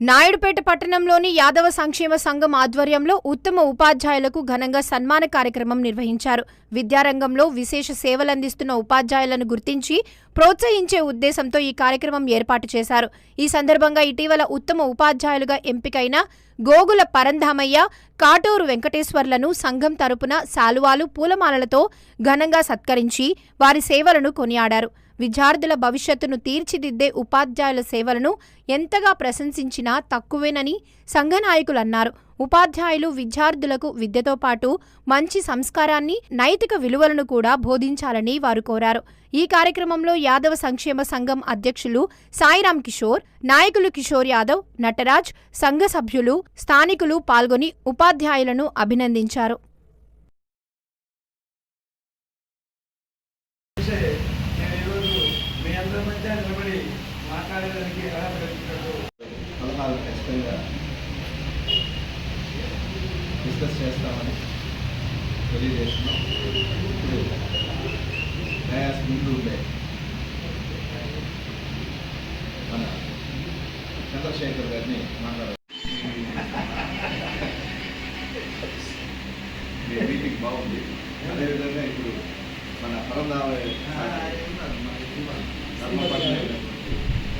నాయుడుపేట పట్టణంలోని యాదవ సంక్షేమ సంఘం ఆధ్వర్యంలో ఉత్తమ ఉపాధ్యాయులకు ఘనంగా సన్మాన కార్యక్రమం నిర్వహించారు. విద్యారంగంలో విశేష సేవలందిస్తున్న ఉపాధ్యాయులను గుర్తించి ప్రోత్సహించే ఉద్దేశంతో ఈ కార్యక్రమం ఏర్పాటు చేశారు. ఈ సందర్భంగా ఇటీవల ఉత్తమ ఉపాధ్యాయులుగా ఎంపికైన గోగుల పరంధామయ్య కాటూరు వెంకటేశ్వర్లను సంఘం తరపున శాలువాలు పూలమాలలతో ఘనంగా సత్కరించి వారి సేవలను కొనియాడారు. విద్యార్థుల భవిష్యత్తును తీర్చిదిద్దే ఉపాధ్యాయుల సేవలను ఎంతగా ప్రశంసించినా తక్కువేనని సంఘ నాయకులు అన్నారు. ఉపాధ్యాయులు విద్యార్థులకు విద్యతో పాటు మంచి సంస్కారాన్ని నైతిక విలువలను కూడా బోధించాలని వారు కోరారు. ఈ కార్యక్రమంలో యాదవ సంక్షేమ సంఘం అధ్యక్షులు సాయిరాం కిషోర్ నాయకులు కిషోర్ యాదవ్ నటరాజ్ సంఘ సభ్యులు స్థానికులు పాల్గొని ఉపాధ్యాయులను అభినందించారు. చూసే నేను డిస్కస్ చేస్తామని తెలియజేస్తున్నాం. ఇప్పుడు డయాస్ ముందు ఉండే మన చంద్రశేఖర్ గారిని మాట్లాడారు మీటింగ్ బాగుంది. అదేవిధంగా ఇప్పుడు మన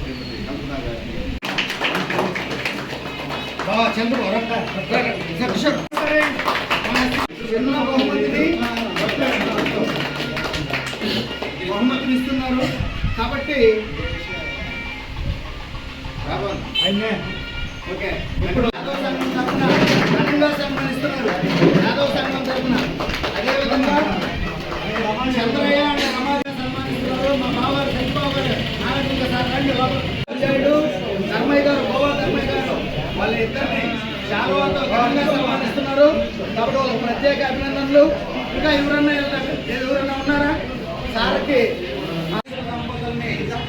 శ్రీమతి కల్పన గారిని బహుమతిని ఇస్తున్నారు కాబట్టి రాబోన్ ఓకే ఇప్పుడు యాదవ సంఘం తరఫున ఘనంగా సన్మానిస్తున్నారు యాదవ సంఘం తరఫున అదేవిధంగా చంద్రయ్య అనే రమాగా సన్మానిస్తున్నారు మా బావారు సత్యబాబు గారు నాగరిక సార్ రండి బాబు అజయుడు ధర్మయ్య గారు గోవా ధర్మయ్య గారు వాళ్ళ ఇద్దరిని శాలువాతో కాబట్టి వాళ్ళకి ప్రత్యేక అభినందనలు. ఇంకా ఎవరన్నా ఎవరన్నా ఉన్నారా? సార్కి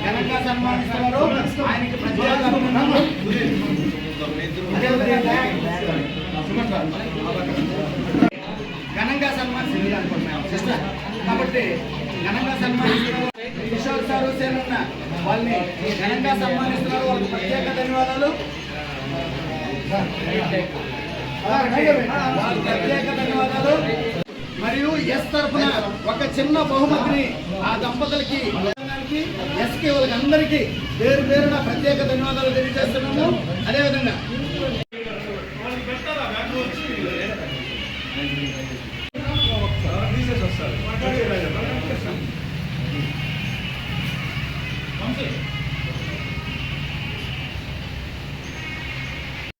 ఘనంగా సన్మానిస్తున్నారు. ఆయనకి ప్రత్యేక అభినందనలు. ఘనంగా సన్మానిస్తున్నారు సిస్టర్ కాబట్టి ఘనంగా సన్మానిస్తున్నారు. కిషోర్ సార్ హుసేన్ వాళ్ళని ఘనంగా సన్మానిస్తున్నారు. వాళ్ళకి ప్రత్యేక ధన్యవాదాలు. ప్రత్యేక ధన్యవాదాలు మరియు ఎస్ తరఫున ఒక చిన్న బహుమతిని ఆ దంపతులకి ఎస్కి వాళ్ళకి అందరికీ పేరు పేరున ప్రత్యేక ధన్యవాదాలు తెలియజేస్తున్నాము అదేవిధంగా విధంగా.